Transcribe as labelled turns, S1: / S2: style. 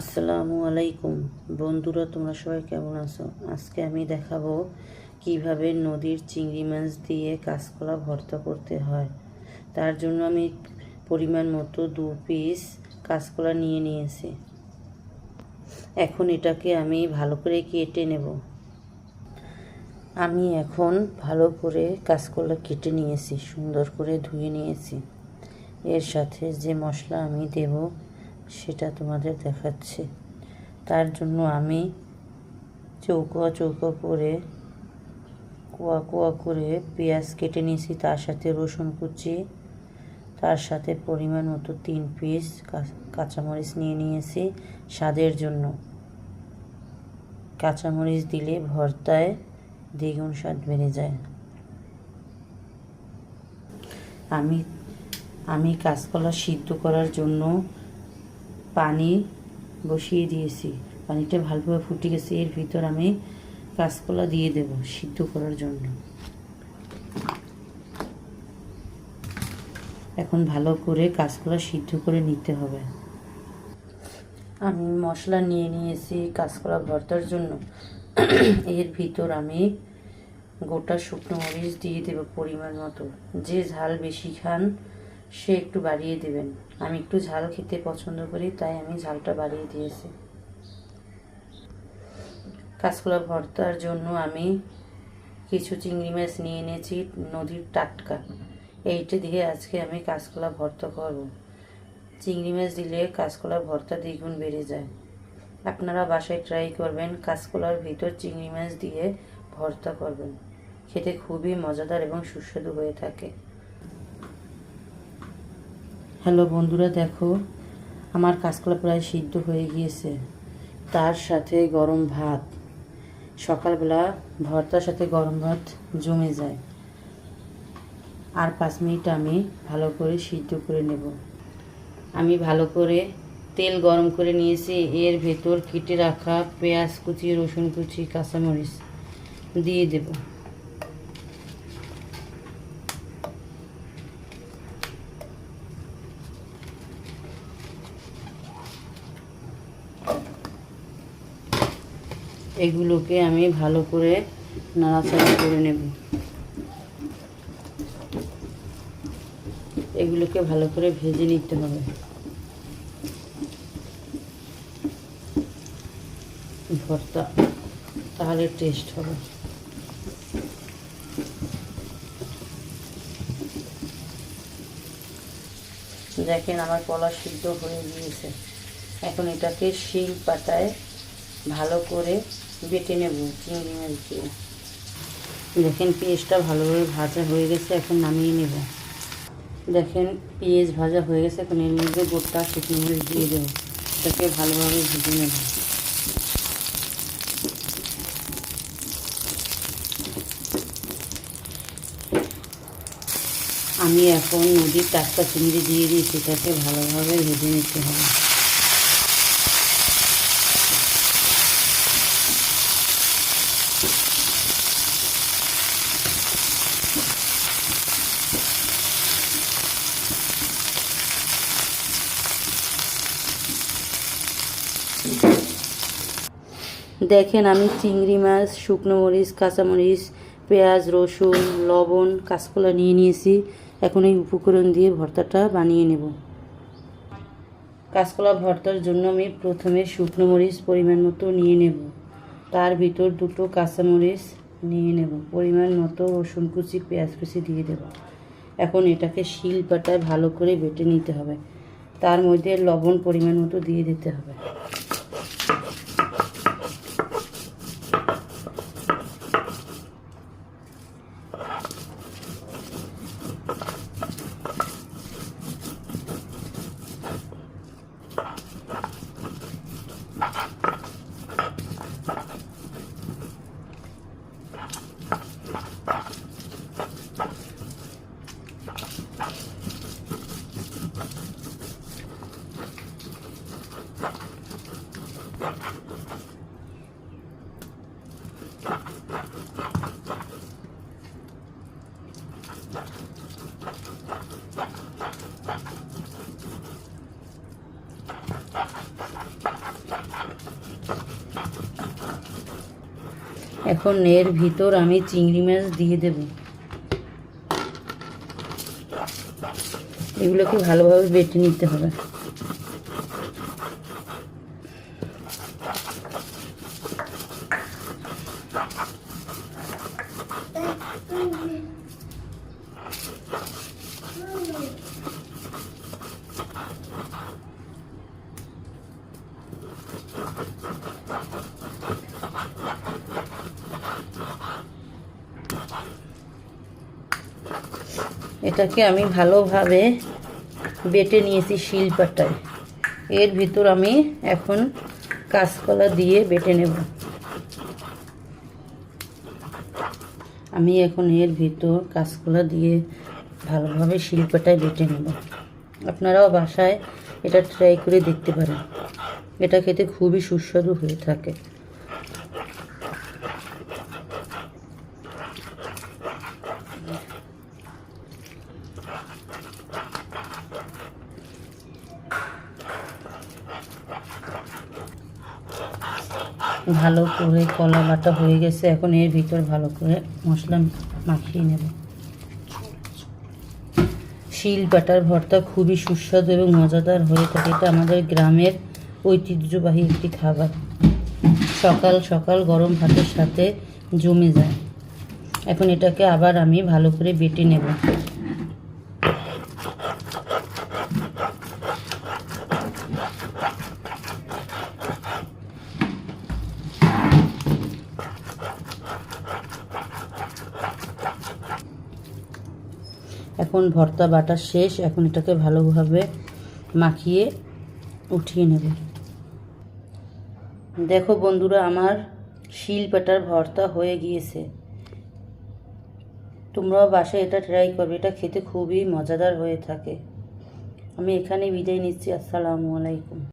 S1: আসসালামু আলাইকুম। বন্ধুরা, তোমরা সবাই কেমন আছো? আজকে আমি দেখাবো কীভাবে নদীর চিংড়ি মাছ দিয়ে কাঁচকলা ভর্তা করতে হয়। তার জন্য আমি পরিমাণ মতো দু পিস কাঁচকলা নিয়ে নিয়েছি। এখন এটাকে আমি ভালো করে কেটে নেব। আমি এখন ভালো করে কাঁচকলা কেটে নিয়েছি, সুন্দর করে ধুয়ে নিয়েছি। এর সাথে যে মশলা আমি দেব সেটা তোমাদের দেখাচ্ছে। তার জন্য আমি চৌকো চৌকো করে কোয়া কোয়া করে পেঁয়াজ কেটে নিয়েছি, তার সাথে রসুন কুচি, তার সাথে পরিমাণ মতো তিন পিস কাঁচামরিচ নিয়ে নিয়েছি স্বাদের জন্য। কাঁচামরিচ দিলে ভর্তায় দ্বিগুণ স্বাদ বেড়ে যায়। আমি আমি কাঁচকলা সিদ্ধ করার জন্য পানি বসিয়ে দিয়েছি। পানিটা ভালোভাবে ফুটে গেছে, এর ভিতর আমি কাঁচকলা দিয়ে দেব সিদ্ধ করার জন্য। এখন ভালো করে কাঁচকলা সিদ্ধ করে নিতে হবে। আমি মশলা নিয়ে নিয়েছি কাঁচকলা ভর্তার জন্য। এর ভিতর আমি গোটা শুকনো মরিচ দিয়ে দেব পরিমাণ মতো। যে ঝাল বেশি খান সে একটু বাড়িয়ে দেবেন। আমি একটু ঝাল খেতে পছন্দ করি, তাই আমি ঝালটা বাড়িয়ে দিয়েছি। কাঁচকলা ভর্তার জন্য আমি কিছু চিংড়ি মাছ নিয়ে এনেছি নদীর টাটকা। এইটা দিয়ে আজকে আমি কাঁচকলা ভর্তা করব। চিংড়ি মাছ দিলে কাঁচকলা ভর্তা দ্বিগুণ বেড়ে যায়। আপনারা বাসায় ট্রাই করবেন, কাঁচকলার ভিতর চিংড়ি মাছ দিয়ে ভর্তা করবেন। খেতে খুবই মজাদার এবং সুস্বাদু হয়ে থাকে। হ্যালো বন্ধুরা, দেখো, আমার কাঁচকলা প্রায় সিদ্ধ হয়ে গিয়েছে। তার সাথে গরম ভাত। সকালবেলা ভর্তার সাথে গরম ভাত জমে যায়। আর পাঁচ মিনিট আমি ভালো করে সিদ্ধ করে নেব। আমি ভালো করে তেল গরম করে নিয়েছি। এর ভেতর কেটে রাখা পেঁয়াজ কুচি, রসুন কুচি, কাঁচামরিচ দিয়ে দেবো। এগুলোকে আমি ভালো করে নাড়াচাড়া করে নেব। এগুলোকে ভালো করে ভেজে নিতে হবে। ভর্তা, তাহলে টেস্ট হবে। দেখেন আমার কলা সিদ্ধ হয়ে গিয়েছে। এখন এটাকে শিল পাতায় ভালো করে বেটে নেব চিংড়ি মাছ দিয়ে দেখেন পেঁয়াজটা ভালোভাবে ভাজা হয়ে গেছে, এখন নামিয়ে নেব। দেখেন পেঁয়াজ ভাজা হয়ে গেছে, এখন এর মধ্যে গোটা শুকনো মরিচ দিয়ে দেবো। এটাকে ভালোভাবে ভেজে নেব। আমি এখন নদীর টাটকা চিংড়ি দিয়ে দিই সেটাকে ভালোভাবে ভেজে নিতে হবে। দেখেন আমি চিংড়ি মাছ, শুকনো মরিচ কাঁচামরিচ পেঁয়াজ, রসুন, লবণ, কাঁচকলা নিয়ে নিয়েছি। এখন এই উপকরণ দিয়ে ভর্তাটা বানিয়ে নেব। কাঁচকলা ভর্তার জন্য আমি প্রথমে শুকনো মরিচ পরিমাণ মতো নিয়ে নেব। তার ভিতর দুটো কাঁচামরিচ নিয়ে নেব। পরিমাণ মতো রসুন কুচি, পেঁয়াজ কুচি দিয়ে দেব। এখন এটাকে শিল পাটায় ভালো করে বেটে নিতে হবে। তার মধ্যে লবণ পরিমাণ মতো দিয়ে দিতে হবে। এখন এর ভিতর আমি চিংড়ি মাছ দিয়ে দেব। এগুলোকে ভালোভাবে বেটে নিতে হবে। এটাকে আমি ভালোভাবে বেটে নিয়েছি শিলপাটায়। এর ভিতর আমি এখন কাঁচকলা দিয়ে বেটে নেব। আমি এখন এর ভিতর কাঁচকলা দিয়ে ভালোভাবে শিলপাটায় বেটে নেব। আপনারাও বাসায় এটা ট্রাই করে দেখতে পারেন। এটা খেতে খুবই সুস্বাদু হয়ে থাকে। ভালো করে কলা বাটা হয়ে গেছে। এখন এর ভিতর ভালো করে মশলা মাখিয়ে নেব। শিল বাটার ভর্তা খুবই সুস্বাদু এবং মজাদার হয়ে থাকে। এটা আমাদের গ্রামের ঐতিহ্যবাহী একটি খাবার। সকাল সকাল গরম ভাতের সাথে জমে যায়। এখন এটাকে আবার আমি ভালো করে বেটে নেব। এখন ভর্তা বাটা শেষ। এখন এটাকে ভালোভাবে মাখিয়ে উঠিয়ে নেব। দেখো বন্ধুরা, আমার শিল পাটার ভর্তা হয়ে গিয়েছে। তোমরাও বাসায় এটা ট্রাই করবে। এটা খেতে খুবই মজাদার হয়ে থাকে। আমি এখানে বিদায় নিচ্ছি। আসসালামু আলাইকুম।